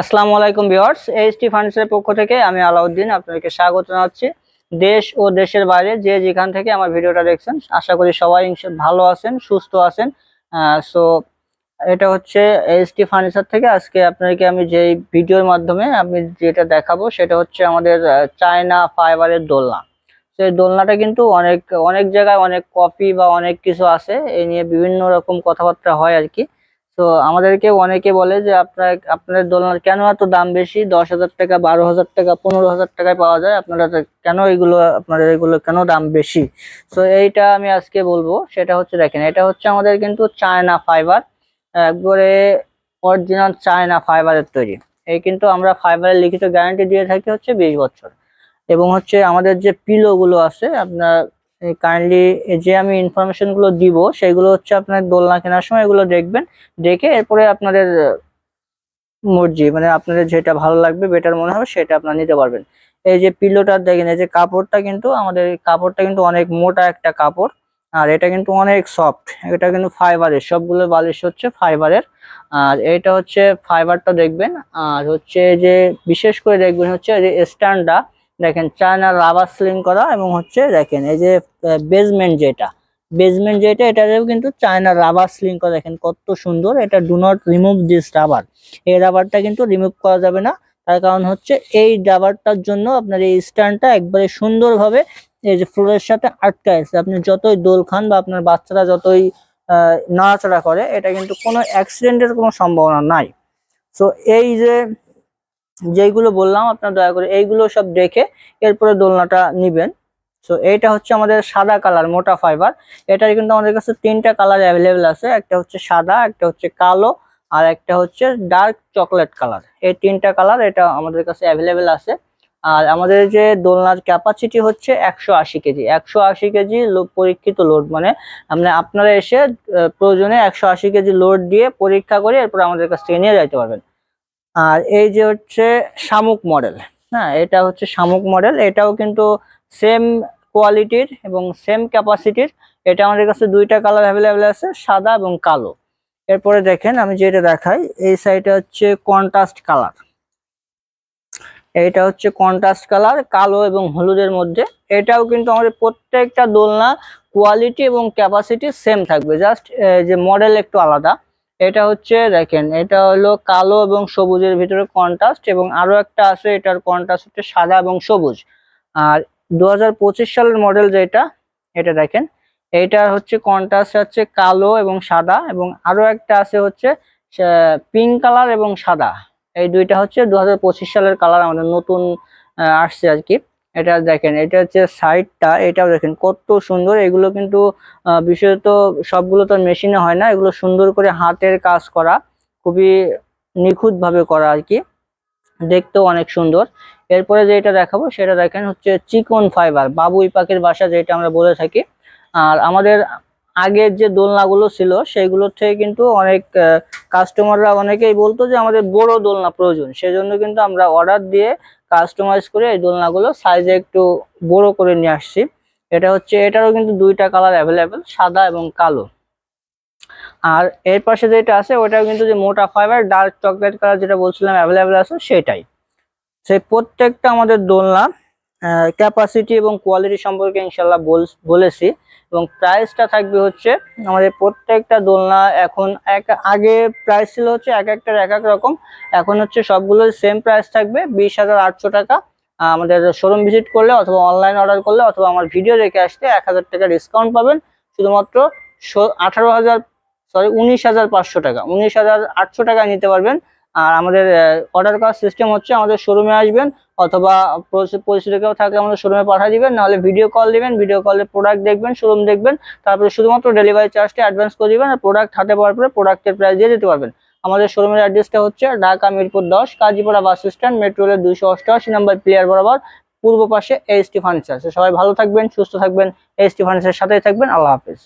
আসসালামু আলাইকুম viewers HT ফার্নিচারের পক্ষ থেকে আমি আলাউদ্দিন আপনাদেরকে স্বাগত জানাচ্ছি। দেশ ও দেশের বাইরে যে যেখান থেকে আমার ভিডিওটা দেখছেন, আশা করি সবাই ভালো আছেন, সুস্থ আছেন। সো এটা হচ্ছে এইচটি ফার্নিচার থেকে আজকে আপনাদেরকে আমি যে ভিডিওর মাধ্যমে আমি যেটা দেখাবো, সেটা হচ্ছে আমাদের চায়না ফাইবারের দোলনা। সেই দোলনাটা কিন্তু অনেক অনেক জায়গায় অনেক কপি বা অনেক কিছু আছে এই নিয়ে বিভিন্ন রকম কথাবার্তা হয় আর কি। তো আমাদেরকে অনেকে বলে যে আপনার, আপনাদের দোলনার কেন এত দাম বেশি? দশ হাজার টাকা, বারো হাজার টাকা, পনেরো হাজার টাকায় পাওয়া যায়। আপনারা কেন এগুলো, আপনাদের এগুলো কেন দাম বেশি? তো এইটা আমি আজকে বলব। সেটা হচ্ছে দেখেন, এটা হচ্ছে আমাদের কিন্তু চায়না ফাইবার একবারে অরিজিনাল চায়না ফাইবারের তৈরি। এই কিন্তু আমরা ফাইবারের লিখিত গ্যারান্টি দিয়ে থাকি হচ্ছে বিশ বছর। এবং হচ্ছে আমাদের যে পিলোগুলো আছে, আপনার কাইন্ডলি যে আমি ইনফরমেশনগুলো দিব, সেগুলো হচ্ছে আপনার দোলনা কেনার সময় এগুলো দেখবেন। দেখে এরপরে আপনাদের মর্জি মানে আপনাদের যেটা ভালো লাগবে বেটার মনে হবে, সেটা আপনারা নিতে পারবেন। এই যে পিলোটা দেখেন, এই যে কাপড়টা কিন্তু আমাদের, কাপড়টা কিন্তু অনেক মোটা একটা কাপড়, আর এটা কিন্তু অনেক সফট এটা কিন্তু ফাইবারের সবগুলো বালিশ হচ্ছে ফাইবারের আর এটা হচ্ছে ফাইবারটা দেখবেন, আর হচ্ছে যে, বিশেষ করে দেখবেন হচ্ছে যে স্ট্যান্ডটা দেখেন চায়না রাবার সিলিং করা এবং হচ্ছে দেখেন, এই যে বেসমেন্ট যেটা বেসমেন্ট যেটা এটাতেও কিন্তু চায়না রাবার সিলিং করা। দেখেন কত সুন্দর, এটা do not remove this rubber এই রাবারটা কিন্তু রিমুভ করা যাবে না। তার কারণ হচ্ছে এই রাবারটার জন্য আপনার এই স্ট্যান্ডটা একবারে সুন্দরভাবে এই যে ফ্লোরের সাথে আটকে আছে। আপনি যতই দোল খান বা আপনার বাচ্চারা যতই নাড়াচাড়া করে, এটা কিন্তু কোনো অ্যাক্সিডেন্টের কোনো সম্ভাবনা নাই। সো এই যে যেইগুলো বললাম, আপনার দয়া করে এইগুলো সব দেখে এরপরে দোলনাটা নিবেন। সো এইটা হচ্ছে আমাদের সাদা কালার, মোটা ফাইবার এটার কিন্তু আমাদের কাছে তিনটা কালার অ্যাভেলেবেল আছে। একটা হচ্ছে সাদা, একটা হচ্ছে কালো, আর একটা হচ্ছে ডার্ক চকলেট কালার এই তিনটা কালার এটা আমাদের কাছে অ্যাভেলেবেল আছে। আর আমাদের যে দোলনার ক্যাপাসিটি হচ্ছে একশো আশি কেজি। একশো আশি কেজি পরীক্ষিত লোড মানে মানে আপনারা এসে প্রয়োজনে একশো আশি কেজি লোড দিয়ে পরীক্ষা করে এরপর আমাদের কাছ থেকে নিয়ে যাইতে পারবেন। আর এই যে হচ্ছে শামুক মডেল হ্যাঁ এটা হচ্ছে শামুক মডেল, এটাও কিন্তু সেম কোয়ালিটির এবং সেম ক্যাপাসিটির এটা আমাদের কাছে দুইটা কালার অ্যাভেলেবেল আছে, সাদা এবং কালো। এরপরে দেখেন আমি যেটা দেখাই, এই সাইডে হচ্ছে কন্ট্রাস্ট কালার এইটা হচ্ছে কন্ট্রাস্ট কালার কালো এবং হলুদের মধ্যে। এটাও কিন্তু আমাদের প্রত্যেকটা দোলনা কোয়ালিটি এবং ক্যাপাসিটি সেম থাকবে। জাস্ট যে মডেল একটু আলাদা। এটা হচ্ছে দেখেন, এটা হলো কালো এবং সবুজের ভিতরে কন্ট্রাস্ট এবং আরও একটা আছে, এটার কন্ট্রাস্ট হচ্ছে সাদা এবং সবুজ। আর দু হাজার পঁচিশ সালের মডেল যেটা, এটা দেখেন এটা হচ্ছে কন্ট্রাস্ট হচ্ছে কালো এবং সাদা এবং আরও একটা আছে হচ্ছে পিঙ্ক কালার এবং সাদা। এই দুইটা হচ্ছে দু হাজার পঁচিশ সালের কালার আমাদের নতুন আসছে আর কি। এটা দেখেন, এটা হচ্ছে সাইডটা এটাও দেখেন কত সুন্দর। এগুলো কিন্তু বিশেষত সবগুলো তো মেশিনে হয় না, এগুলো সুন্দর করে হাতের কাজ করা, খুবই নিখুঁতভাবে করা আর কি। দেখতেও অনেক সুন্দর। এরপরে যেটা দেখাবো, সেটা দেখেন হচ্ছে চিকন ফাইবার বাবুই পাখির বাসা যেটা আমরা বলে থাকি। আর আমাদের আগের যে দোলনাগুলো ছিল, সেইগুলোর থেকে কিন্তু অনেক কাস্টমাররা অনেকেই বলতো যে আমাদের বড় দোলনা প্রয়োজন। সেজন্য কিন্তু আমরা অর্ডার দিয়ে কাস্টমাইজ করে এই দোলনাগুলো সাইজে একটু বড় করে নিয়ে আসছি। এটা হচ্ছে, এটারও কিন্তু দুইটা কালার অ্যাভেলেবেল সাদা এবং কালো। আর এর পাশে যেটা আছে, ওটাও কিন্তু যে মোটা ফাইবার ডার্ক চকলেট কালার যেটা বলছিলাম অ্যাভেলেবেল আছে, সেটাই। সেই প্রত্যেকটা আমাদের দোলনা ক্যাপাসিটি এবং কোয়ালিটি সম্পর্কে ইনশাল্লাহ বল- বলেছি। এবং প্রাইসটা থাকবে হচ্ছে আমাদের প্রত্যেকটা দোলনা এখন এক, আগে প্রাইস ছিল হচ্ছে এক একটার এক এক রকম। এখন হচ্ছে সবগুলোর সেম প্রাইস থাকবে, বিশ হাজার আটশো টাকা। আমাদের শোরুম ভিজিট করলে অথবা অনলাইন অর্ডার করলে অথবা আমার ভিডিও দেখে আসলে এক হাজার টাকা ডিসকাউন্ট পাবেন। শুধুমাত্র আঠারো হাজার সরি উনিশ হাজার পাঁচশো টাকা। উনিশ হাজার আটশো টাকা নিতে পারবেন। আর আমাদের অর্ডার করার সিস্টেম হচ্ছে আমাদের শোরুমে আসবেন। অথবা পরিচিত পরিচিত কেউ থাকলে আমাদের শোরুমে পাঠিয়ে দিবেন, নাহলে ভিডিও কল দিবেন ভিডিও কলে প্রোডাক্ট দেখবেন শোরুম দেখবেন, তারপরে শুধুমাত্র ডেলিভারি চার্জটা অ্যাডভান্স করে দিবেন আর প্রোডাক্ট হাতে পাওয়ার পরে প্রোডাক্টের প্রাইস দিয়ে দিতে পারবেন। আমাদের শোরুমের অ্যাড্রেসটা হচ্ছে ঢাকা মিরপুর দশ, কাজীপাড়া বাস স্ট্যান্ড মেট্রো রেলের দুইশো অষ্টআশি নম্বর প্লেয়ার বরাবর, পূর্ব পাশে এইচটি ফার্নিচার সবাই ভালো থাকবেন, সুস্থ থাকবেন এইচটি ফার্নিচারের সাথেই থাকবেন, আল্লাহ হাফিজ।